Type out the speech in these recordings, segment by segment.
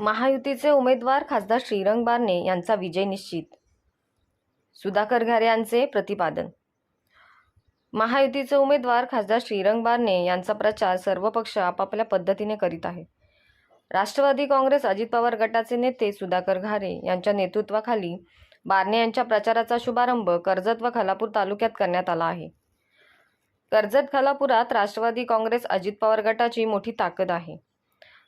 महायुतीचे उमेदवार खासदार श्रीरंग बारणे यांचा विजय निश्चित. सुधाकर घारे यांचे प्रतिपादन. महायुतीचे उमेदवार खासदार श्रीरंग बारणे यांचा प्रचार सर्व पक्ष आपापल्या पद्धतीने करीत आहे. राष्ट्रवादी काँग्रेस अजित पवार गटाचे नेते सुधाकर घारे यांच्या नेतृत्वाखाली बारणे यांच्या प्रचाराचा शुभारंभ कर्जत व खालापूर तालुक्यात करण्यात आला आहे. कर्जत खालापुरात राष्ट्रवादी काँग्रेस अजित पवार गटाची मोठी ताकद आहे.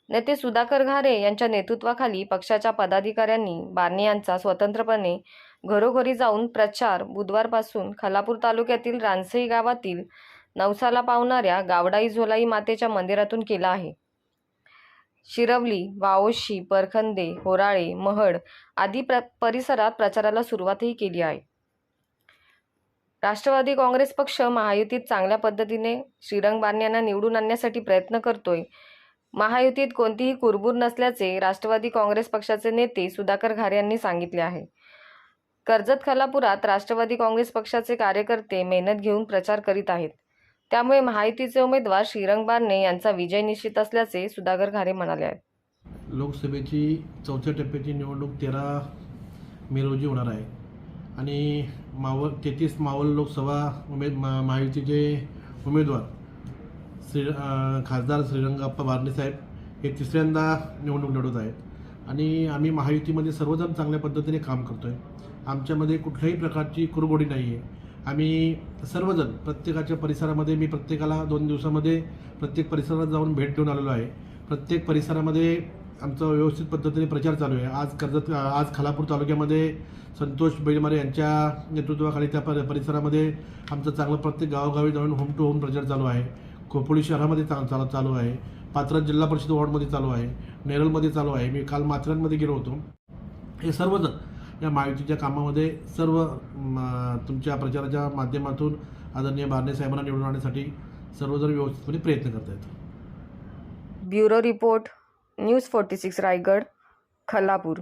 नेते सुधाकर घारे यांच्या नेतृत्वाखाली पक्षाच्या पदाधिकाऱ्यांनी बारणे यांचा स्वतंत्रपणे घरोघरी जाऊन प्रचार बुधवारपासून खालापूर तालुक्यातील रानसई गावातील नवसाला पावणाऱ्या गावडाई झोलाई मातेच्या मंदिरातून केला आहे. शिरवली वाओशी परखंदे होराळे महड आदी प्र परिसरात प्रचाराला सुरुवातही केली आहे. राष्ट्रवादी काँग्रेस पक्ष महायुतीत चांगल्या पद्धतीने श्रीरंग बारण्यांना निवडून आणण्यासाठी प्रयत्न करतोय. महायुतीत कोणतीही कुरबूर नसल्याचे राष्ट्रवादी काँग्रेस पक्षाचे नेते सुधाकर घारे यांनी सांगितले आहे. कर्जत खालापुरात राष्ट्रवादी काँग्रेस पक्षाचे कार्यकर्ते मेहनत घेऊन प्रचार करीत आहेत. त्यामुळे महायुतीचे उमेदवार श्रीरंग बारणे यांचा विजय निश्चित असल्याचे सुधाकर घारे म्हणाले आहेत. लोकसभेची चौथ्या टप्प्याची निवडणूक तेरा मे रोजी होणार आहे. आणि मावळ तेहतीस मावळ लोकसभा उमेद मा महायुतीचे उमेदवार श्री खासदार श्रीरंगाप्पा बारणे साहेब हे तिसऱ्यांदा निवडणूक लढवत आहेत. आणि आम्ही महायुतीमध्ये सर्वजण चांगल्या पद्धतीने काम करतो आहे आमच्यामध्ये कुठल्याही प्रकारची कुरबोडी नाही आहे आम्ही सर्वजण प्रत्येकाच्या परिसरामध्ये मी प्रत्येकाला दोन दिवसामध्ये प्रत्येक परिसरात जाऊन भेट देऊन आलेलो आहे. प्रत्येक परिसरामध्ये आमचा व्यवस्थित पद्धतीने प्रचार चालू आहे. आज कर्जत आज खालापूर तालुक्यामध्ये संतोष बैलमारे यांच्या नेतृत्वाखाली त्या पर परिसरामध्ये आमचं चांगलं प्रत्येक गावोगावी जाऊन होम टू होम प्रचार चालू आहे. खोपोली शहरामध्ये चा चालू चालू आहे. पात्रात जिल्हा परिषद वॉर्डमध्ये चालू आहे. नेरळमध्ये चालू आहे. मी काल माथेरानमध्ये गेलो होतो. हे सर्वजण या महायुतीच्या कामामध्ये सर्व म, तुमच्या प्रचाराच्या माध्यमातून आदरणीय बारणे साहेबांना निवडून आणण्यासाठी सर्वजण व्यवस्थितपणे प्रयत्न करत आहेत bureau report news forty six Raigad Khalapur.